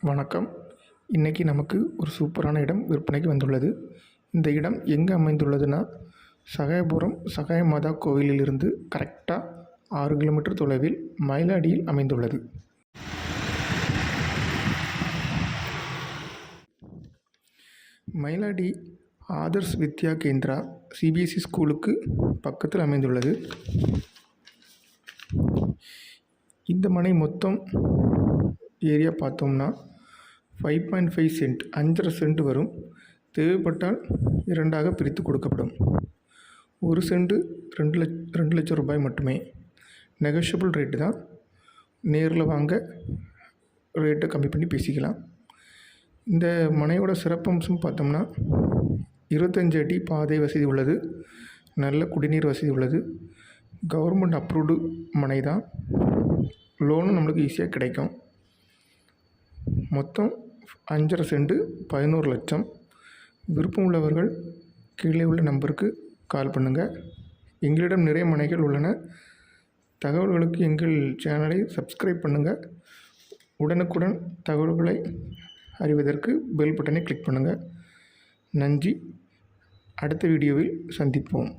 வணக்கம். இன்றைக்கி நமக்கு ஒரு சூப்பரான இடம் விற்பனைக்கு வந்துள்ளது. இந்த இடம் எங்கே அமைந்துள்ளதுன்னா சகாயபுரம் சகாய மாதா கோவிலிலிருந்து கரெக்டாக ஆறு கிலோமீட்டர் தொலைவில் மயிலாடியில் அமைந்துள்ளது. மயிலாடி ஆதர்ஸ் வித்யா கேந்திரா சிபிஎஸ்இ ஸ்கூலுக்கு பக்கத்தில் அமைந்துள்ளது. இந்த மனை மொத்தம் ஏரியா பார்த்தோம்னா ஃபைவ் பாயிண்ட் ஃபைவ் சென்ட் அஞ்சரை சென்ட் வரும். தேவைப்பட்டால் இரண்டாக பிரித்து கொடுக்கப்படும். ஒரு சென்ட் ரெண்டு லட்ச ரெண்டு லட்சம் ரூபாய் மட்டுமே. நெகோஷியபிள் ரேட்டு தான். நேரில் வாங்க ரேட்டை கம்மி பண்ணி பேசிக்கலாம். இந்த மனையோட சிறப்பம்சம் பார்த்தோம்னா இருபத்தஞ்சு அடி பாதை வசதி உள்ளது. நல்ல குடிநீர் வசதி உள்ளது. கவர்மெண்ட் அப்ரூவ்டு மனை தான். லோனும் நம்மளுக்கு ஈஸியாக கிடைக்கும். மொத்தம் அஞ்சரை செண்டு பதினோரு லட்சம். விருப்பம் உள்ளவர்கள் கீழே உள்ள நம்பருக்கு கால் பண்ணுங்கள் எங்களிடம் நிறைய மனைகள் உள்ளன. தகவல்களுக்கு எங்கள் சேனலை சப்ஸ்கிரைப் பண்ணுங்கள் உடனுக்குடன் தகவல்களை அறிவதற்கு பெல் பட்டனை கிளிக் பண்ணுங்கள் நன்றி. அடுத்த வீடியோவில் சந்திப்போம்.